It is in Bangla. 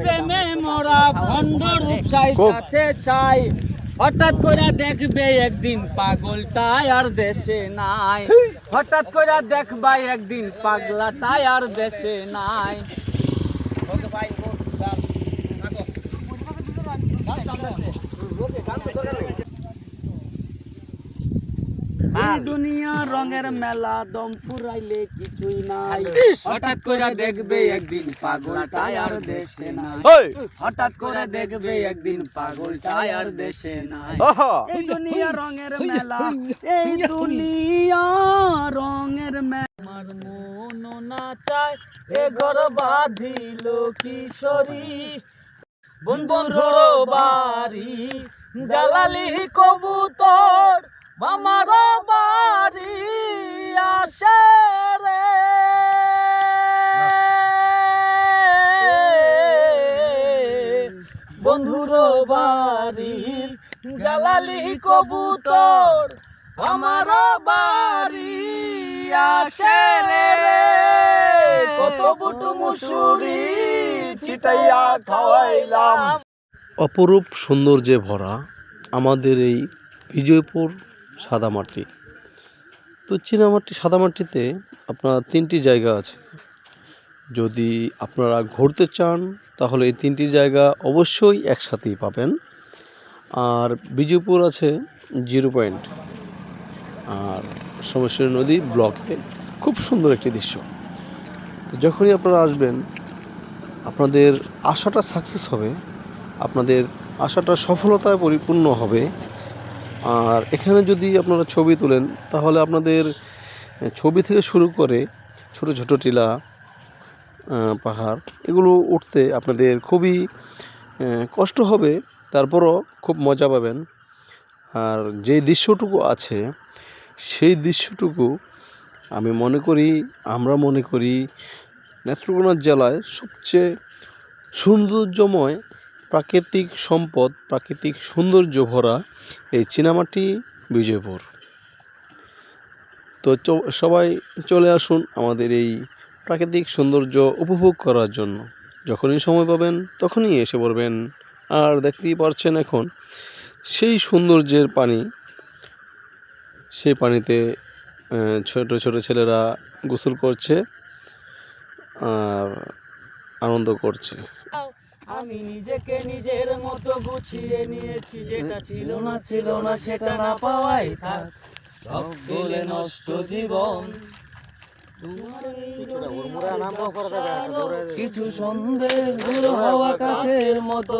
প্রেমে মোরা ভণ্ড রূপসাই। আছে সাই হঠাৎ করে দেখবে একদিন পাগলটাই আর দেশে নাই। হঠাৎ করে দেখবা একদিন পাগলাটাই আর দেশে নাই। এই দুনিয়া রঙের মেলা দম ফুরাইলে কিছুই নাই। হঠাৎ করে দেখবে একদিন পাগলটাই আর দেশে নাই। হঠাৎ করে দেখবে একদিন পাগলটাই আর দেশে নাই। আহা এই দুনিয়া রঙের মেলা এই দুনিয়া রঙের মেলা। আমার মন না চায় এ ঘর বাঁধিল কিশোরী। বন্ধুর বাড়ি জালালি কবুতর আমার বাড়ি আসে রে। বন্ধুর বাড়ি জালালি কবুতর আমার বাড়ি আসে রে। কত বুটু মুসুরি ছিটাইয়া খাওয়াইলাম। অপরূপ সৌন্দর্যে ভরা আমাদের এই বিজয়পুর সাদামাটি। তো চীনামাটি, সাদামাটিতে আপনার তিনটি জায়গা আছে। যদি আপনারা ঘুরতে চান, তাহলে এই তিনটি জায়গা অবশ্যই একসাথেই পাবেন। আর বিজয়পুর আছে জিরো পয়েন্ট। আর সমস্যা নদী ব্লকে খুব সুন্দর একটি দৃশ্য। তো যখনই আপনারা আসবেন, আপনাদের আশাটা সাকসেস হবে, আপনাদের আশাটা সফলতায় পরিপূর্ণ হবে। আর এখানে যদি আপনারা ছবি তোলেন, তাহলে আপনাদের ছবি থেকে শুরু করে ছোট ছোট টিলা পাহাড়, এগুলো উঠতে আপনাদের খুবই কষ্ট হবে, তারপরও খুব মজা পাবেন। আর যে দৃশ্যটুকু আছে, সেই দৃশ্যটুকু আমি মনে করি, আমরা মনে করি নেত্রকোনা জেলায় সবচেয়ে সৌন্দর্যময় প্রাকৃতিক সম্পদ, প্রাকৃতিক সৌন্দর্য ভরা এই চীনামাটি বিজয়পুর। তো সবাই চলে আসুন আমাদের এই প্রাকৃতিক সৌন্দর্য উপভোগ করার জন্য। যখনই সময় পাবেন, তখনই এসে পড়বেন। আর দেখতেই পারছেন এখন, সেই সৌন্দর্যের পানি, সেই পানিতে ছোট ছোট ছেলেরা গোসল করছে আর আনন্দ করছে। আমি নিজেকে নিজের মতো গুছিয়ে নিয়েছি যেটা ছিল না ছিল না সেটা না পাওয়াই থাক। সব গেলে নষ্ট জীবন। কিছু সন্দেহ হওয়া কাছের মতো